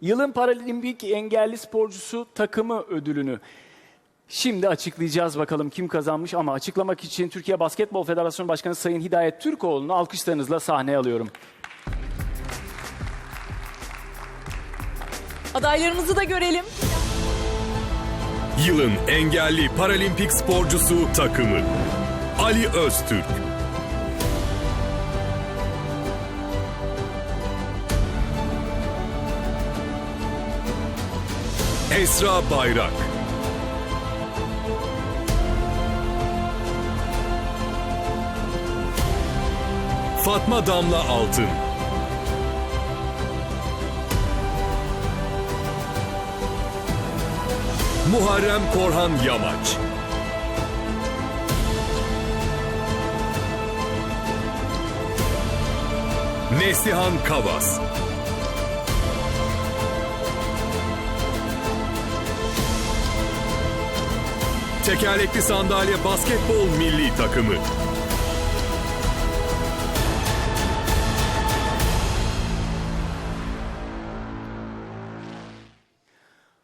Yılın Paralimpik engelli sporcusu takımı ödülünü şimdi açıklayacağız bakalım kim kazanmış ama açıklamak için Türkiye Basketbol Federasyonu Başkanı Sayın Hidayet Türkoğlu'nu alkışlarınızla sahneye alıyorum. Adaylarımızı da görelim. Yılın engelli paralimpik sporcusu takımı. Ali Öztürk. Esra Bayrak. Fatma Damla Altın. Muharrem Korhan Yamaç. Neslihan Kavas. Tekerlekli sandalye basketbol milli takımı.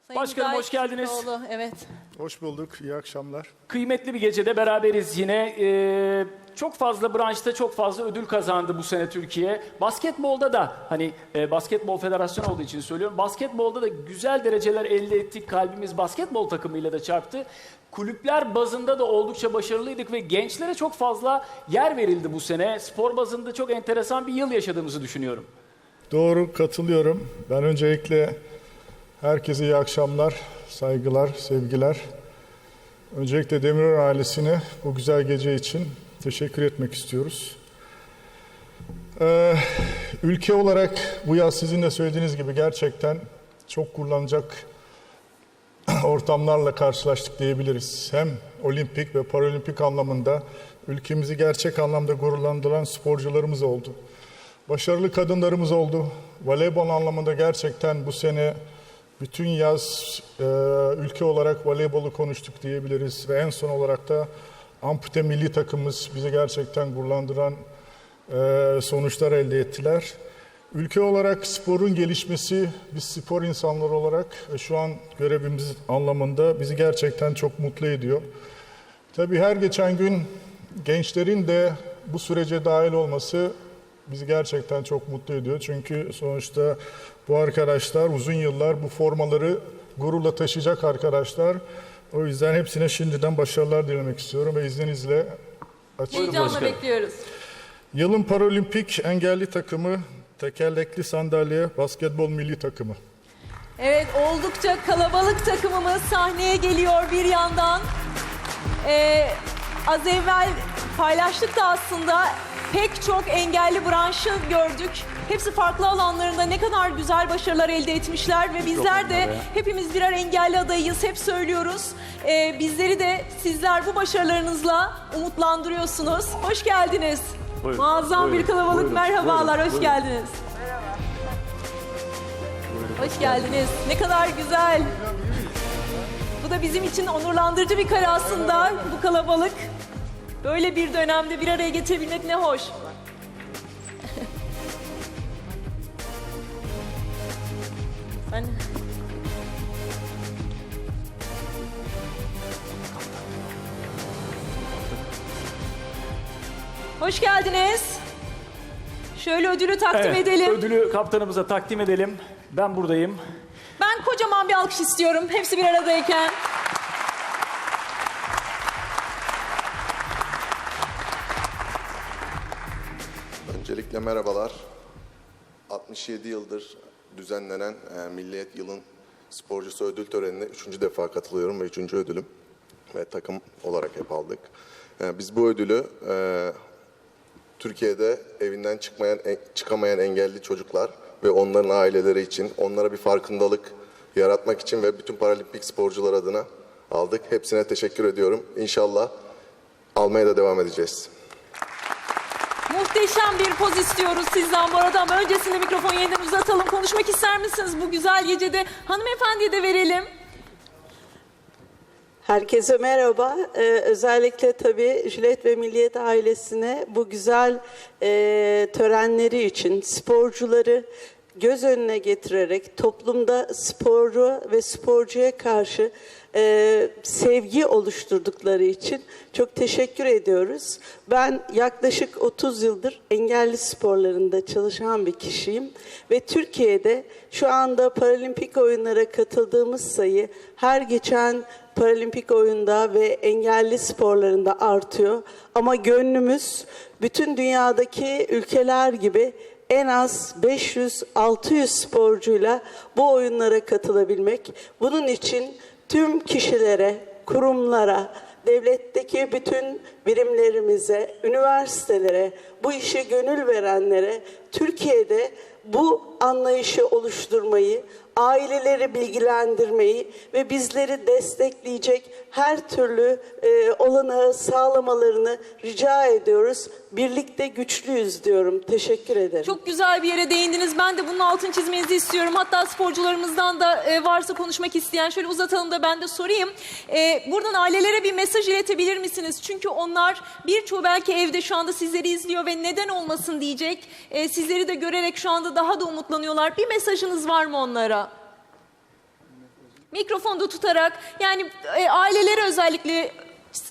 Sayın Başkanım, Hidayet hoş geldiniz. Evet. Hoş bulduk, iyi akşamlar. Kıymetli bir gecede beraberiz yine. Ee, çok fazla branşta çok fazla ödül kazandı bu sene Türkiye. Basketbolda da hani e, basketbol federasyonu olduğu için söylüyorum. Basketbolda da güzel dereceler elde ettik. Kalbimiz basketbol takımıyla da çarptı. Kulüpler bazında da oldukça başarılıydık ve gençlere çok fazla yer verildi bu sene. Spor bazında çok enteresan bir yıl yaşadığımızı düşünüyorum. Doğru, katılıyorum. Ben öncelikle herkese iyi akşamlar, saygılar, sevgiler. Öncelikle Demirören ailesine bu güzel gece için teşekkür etmek istiyoruz. Ee, ülke olarak bu yaz sizin de söylediğiniz gibi gerçekten çok kullanacak ortamlarla karşılaştık diyebiliriz. Hem olimpik ve paralimpik anlamında ülkemizi gerçek anlamda gururlandıran sporcularımız oldu. Başarılı kadınlarımız oldu. Voleybol anlamında gerçekten bu sene bütün yaz e, ülke olarak voleybolu konuştuk diyebiliriz. Ve en son olarak da ampute milli takımımız bizi gerçekten gururlandıran e, sonuçlar elde ettiler. Ülke olarak sporun gelişmesi, biz spor insanları olarak e, şu an görevimiz anlamında bizi gerçekten çok mutlu ediyor. Tabii her geçen gün gençlerin de bu sürece dahil olması bizi gerçekten çok mutlu ediyor. Çünkü sonuçta bu arkadaşlar uzun yıllar bu formaları gururla taşıyacak arkadaşlar. O yüzden hepsine şimdiden başarılar dilemek istiyorum ve izninizle açıyorum. Heyecanla bekliyoruz. Yılın Paralimpik engelli takımı tekerlekli sandalye basketbol milli takımı. Evet oldukça kalabalık takımımız sahneye geliyor bir yandan. Ee, az evvel paylaştık da aslında pek çok engelli branşı gördük. Hepsi farklı alanlarında ne kadar güzel başarılar elde etmişler ve bizler de hepimiz birer engelli adayıyız. Hep söylüyoruz. Ee, bizleri de sizler bu başarılarınızla umutlandırıyorsunuz. Hoş geldiniz. Buyurun, Muazzam buyurun, bir kalabalık. buyurun, Merhabalar, buyurun, hoş buyurun. geldiniz. Hoş geldiniz. Ne kadar güzel. Bu da bizim için onurlandırıcı bir kare aslında bu kalabalık. Böyle bir dönemde bir araya getirebilmek ne hoş. Ben... Hoş geldiniz. Şöyle ödülü takdim Evet, edelim. ödülü kaptanımıza takdim edelim. Ben buradayım. Ben kocaman bir alkış istiyorum. Hepsi bir aradayken. Öncelikle merhabalar. 67 yıldır düzenlenen e, Milliyet Yılın Sporcusu Ödül Töreni'ne üçüncü defa katılıyorum ve üçüncü ödülüm. Ve takım olarak hep aldık. E, biz bu ödülü e, Türkiye'de evinden çıkmayan, e, çıkamayan engelli çocuklar ve onların aileleri için, onlara bir farkındalık yaratmak için ve bütün paralimpik sporcular adına aldık. Hepsine teşekkür ediyorum. İnşallah almaya da devam edeceğiz. Muhteşem bir poz istiyoruz sizden bu arada ama öncesinde mikrofonu yeniden uzatalım. Konuşmak ister misiniz bu güzel gecede? Hanımefendiye de verelim. Herkese merhaba. Ee, özellikle tabii Jilet ve Milliyet ailesine bu güzel e, törenleri için sporcuları göz önüne getirerek toplumda sporu ve sporcuya karşı e, sevgi oluşturdukları için çok teşekkür ediyoruz. Ben yaklaşık 30 yıldır engelli sporlarında çalışan bir kişiyim ve Türkiye'de şu anda paralimpik oyunlara katıldığımız sayı her geçen paralimpik oyunda ve engelli sporlarında artıyor. Ama gönlümüz bütün dünyadaki ülkeler gibi en az 500-600 sporcuyla bu oyunlara katılabilmek. Bunun için tüm kişilere, kurumlara, devletteki bütün birimlerimize, üniversitelere, bu işe gönül verenlere Türkiye'de bu anlayışı oluşturmayı, aileleri bilgilendirmeyi ve bizleri destekleyecek her türlü e, olanağı sağlamalarını rica ediyoruz. Birlikte güçlüyüz diyorum. Teşekkür ederim. Çok güzel bir yere değindiniz. Ben de bunun altını çizmenizi istiyorum. Hatta sporcularımızdan da e, varsa konuşmak isteyen şöyle uzatalım da ben de sorayım. E, buradan ailelere bir mesaj iletebilir misiniz? Çünkü onlar birçoğu belki evde şu anda sizleri izliyor ve neden olmasın diyecek. E, sizleri de görerek şu anda daha da umutlanıyorlar. Bir mesajınız var mı onlara? Mikrofonda tutarak yani e, ailelere özellikle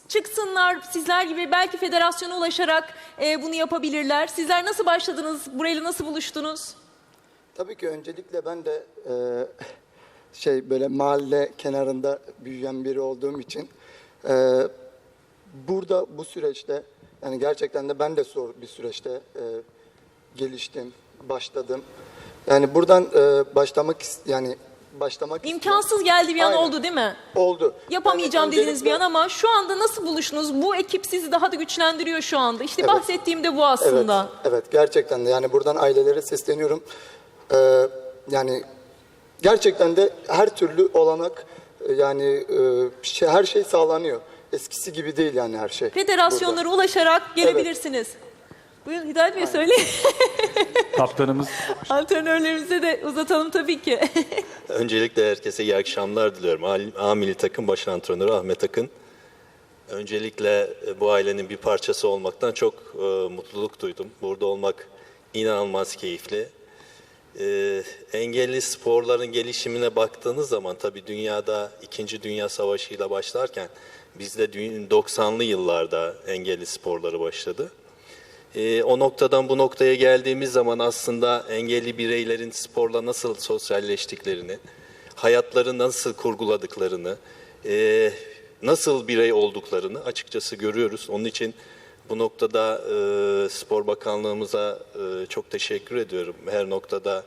çıksınlar sizler gibi belki federasyona ulaşarak e, bunu yapabilirler. Sizler nasıl başladınız? Burayla nasıl buluştunuz? Tabii ki öncelikle ben de e, şey böyle mahalle kenarında büyüyen biri olduğum için e, burada bu süreçte yani gerçekten de ben de zor bir süreçte e, geliştim, başladım. Yani buradan e, başlamak yani başlamak İmkansız geldi bir an Aynen. oldu değil mi? oldu. Yapamayacağım Yani dediniz bir an ama şu anda nasıl buluştunuz? Bu ekip sizi daha da güçlendiriyor şu anda. İşte Evet. bahsettiğim de bu aslında. Evet, evet gerçekten de yani buradan ailelere sesleniyorum. Ee, yani gerçekten de her türlü olanak e, yani e, şey, her şey sağlanıyor. Eskisi gibi değil yani her şey. Federasyonlara burada. ulaşarak gelebilirsiniz. Buyurun Hidayet Bey söyleyin. Kaptanımız Antrenörlerimize de uzatalım tabii ki. Öncelikle herkese iyi akşamlar diliyorum. A- Milli Takım Baş Antrenörü Ahmet Akın. Öncelikle e, bu ailenin bir parçası olmaktan çok e, mutluluk duydum. Burada olmak inanılmaz keyifli. E, engelli sporların gelişimine baktığınız zaman tabii dünyada 2. Dünya Savaşı ile başlarken bizde dü- 90'lı yıllarda engelli sporları başladı. Ee, o noktadan bu noktaya geldiğimiz zaman aslında engelli bireylerin sporla nasıl sosyalleştiklerini, hayatları nasıl kurguladıklarını, e, nasıl birey olduklarını açıkçası görüyoruz. Onun için bu noktada e, Spor Bakanlığımıza e, çok teşekkür ediyorum. Her noktada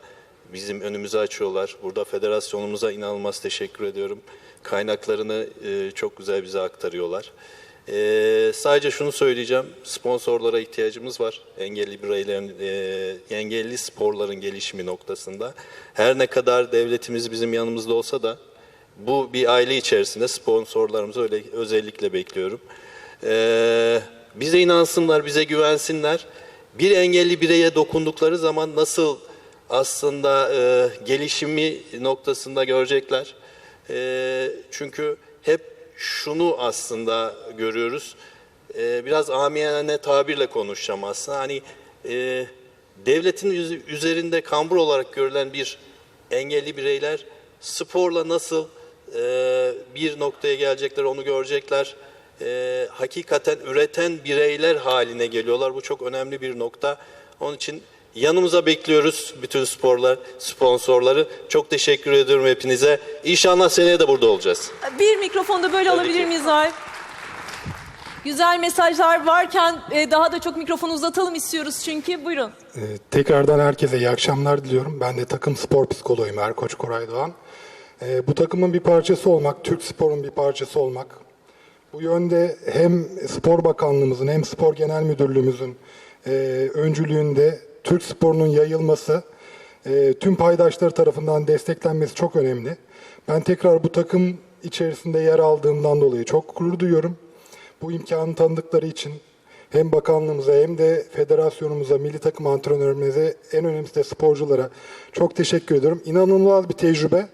bizim önümüzü açıyorlar. Burada federasyonumuza inanılmaz teşekkür ediyorum. Kaynaklarını e, çok güzel bize aktarıyorlar. Ee, sadece şunu söyleyeceğim, sponsorlara ihtiyacımız var. Engelli bireylerin, e, engelli sporların gelişimi noktasında. Her ne kadar devletimiz bizim yanımızda olsa da bu bir aile içerisinde sponsorlarımızı öyle özellikle bekliyorum. Ee, bize inansınlar, bize güvensinler. Bir engelli bireye dokundukları zaman nasıl aslında e, gelişimi noktasında görecekler. E, çünkü hep şunu aslında görüyoruz. Ee, biraz amiyane tabirle konuşacağım aslında. Hani e, devletin üz- üzerinde kambur olarak görülen bir engelli bireyler sporla nasıl e, bir noktaya gelecekler onu görecekler. E, hakikaten üreten bireyler haline geliyorlar. Bu çok önemli bir nokta. Onun için yanımıza bekliyoruz bütün sporlar, sponsorları. Çok teşekkür ediyorum hepinize. İnşallah seneye de burada olacağız. Bir mikrofonda böyle alabilir miyiz Arif? Güzel mesajlar varken e, daha da çok mikrofonu uzatalım istiyoruz çünkü. Buyurun. Ee, Tekrardan herkese iyi akşamlar diliyorum. Ben de takım spor psikoloğuyum Erkoç Koray Doğan. Ee, Bu takımın bir parçası olmak, Türk sporun bir parçası olmak. Bu yönde hem Spor Bakanlığımızın hem Spor Genel Müdürlüğümüzün e, öncülüğünde Türk sporunun yayılması, e, tüm paydaşları tarafından desteklenmesi çok önemli. Ben tekrar bu takım içerisinde yer aldığımdan dolayı çok gurur duyuyorum. Bu imkanı tanıdıkları için hem bakanlığımıza hem de federasyonumuza, milli takım antrenörümüze, en önemlisi de sporculara çok teşekkür ediyorum. İnanılmaz bir tecrübe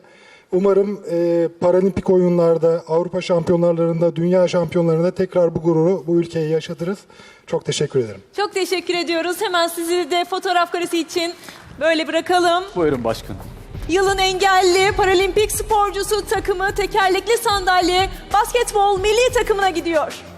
Umarım e, paralimpik oyunlarda, Avrupa şampiyonlarında, dünya şampiyonlarında tekrar bu gururu bu ülkeye yaşatırız. Çok teşekkür ederim. Çok teşekkür ediyoruz. Hemen sizi de fotoğraf karesi için böyle bırakalım. Buyurun başkanım. Yılın engelli paralimpik sporcusu takımı tekerlekli sandalye basketbol milli takımına gidiyor.